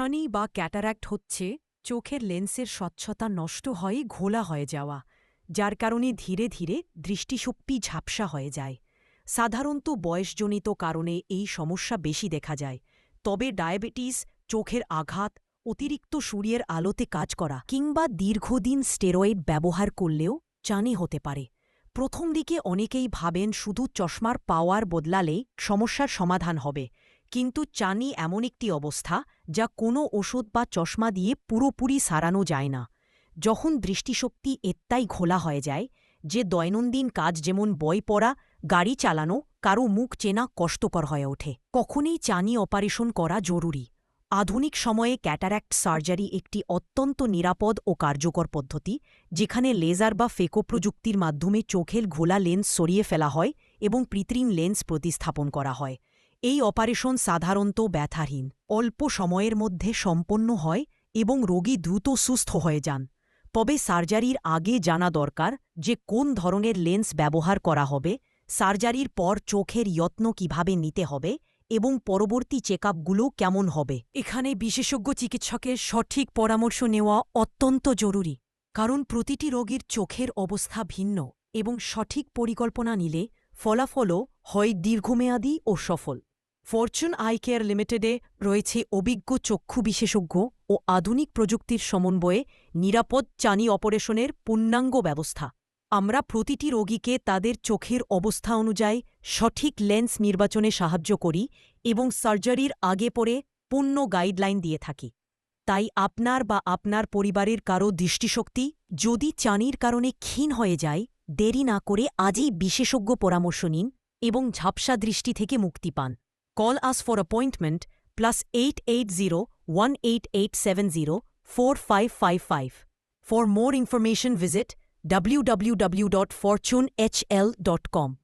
ছানি বা ক্যাটারাক্ট হচ্ছে, চোখের লেন্সের স্বচ্ছতা নষ্ট হয়ে ঘোলা হয়ে যাওয়া, যার কারণে ধীরে ধীরে দৃষ্টিশক্তি ঝাপসা হয়ে যায়। সাধারণত বয়সজনিত কারণে এই সমস্যা বেশি দেখা যায়, তবে ডায়াবেটিস, চোখের আঘাত, অতিরিক্ত সূর্যের আলোতে কাজ করা কিংবা দীর্ঘদিন স্টেরয়েড ব্যবহার করলেও চানি হতে পারে। প্রথম দিকে অনেকেই ভাবেন শুধু চশমার পাওয়ার বদলালে সমস্যার সমাধান হবে। কিন্তু চানি এমন একটি অবস্থা যা কোনো ওষুধ বা চশমা দিয়ে পুরোপুরি সারানো যায় না। যখন দৃষ্টিশক্তি এত্তাই ঘোলা হয়ে যায় যে দৈনন্দিন কাজ যেমন বই পড়া, গাড়ি চালানো, কারও মুখ চেনা কষ্টকর হয়ে ওঠে। কখনই চানি অপারেশন করা জরুরি। আধুনিক সময়ে ক্যাটারাক্ট সার্জারি একটি অত্যন্ত নিরাপদ ও কার্যকর পদ্ধতি, যেখানে লেজার বা ফেকো প্রযুক্তির মাধ্যমে চোখের ঘোলা লেন্স সরিয়ে ফেলা হয় এবং কৃত্রিম লেন্স প্রতিস্থাপন করা হয়। এই অপারেশন সাধারণত ব্যথাহীন, অল্প সময়ের মধ্যে সম্পন্ন হয় এবং রোগী দ্রুত সুস্থ হয়ে যান। তবে সার্জারির আগে জানা দরকার যে কোন ধরনের লেন্স ব্যবহার করা হবে, সার্জারির পর চোখের যত্ন কীভাবে নিতে হবে এবং পরবর্তী চেকআপগুলো কেমন হবে। এখানে বিশেষজ্ঞ চিকিৎসকের সঠিক পরামর্শ নেওয়া অত্যন্ত জরুরি, কারণ প্রতিটি রোগীর চোখের অবস্থা ভিন্ন এবং সঠিক পরিকল্পনা নিলে ফলাফলও হয় দীর্ঘমেয়াদী ও সফল। ফরচুন আই কেয়ার লিমিটেডে রয়েছে অভিজ্ঞ চক্ষু বিশেষজ্ঞ ও আধুনিক প্রযুক্তির সমন্বয়ে নিরাপদ চানি অপারেশনের পূর্ণাঙ্গ ব্যবস্থা। আমরা প্রতিটি রোগীকে তাদের চোখের অবস্থা অনুযায়ী সঠিক লেন্স নির্বাচনে সাহায্য করি এবং সার্জারির আগে পরে পূর্ণ গাইডলাইন দিয়ে থাকি। তাই আপনার বা আপনার পরিবারের কারও দৃষ্টিশক্তি যদি চানির কারণে ক্ষীণ হয়ে যায়, দেরি না করে আজই বিশেষজ্ঞ পরামর্শ নিন এবং ঝাপসা দৃষ্টি থেকে মুক্তি পান। Call us for appointment plus 880-18870-4555. For more information visit www.fortunehl.com.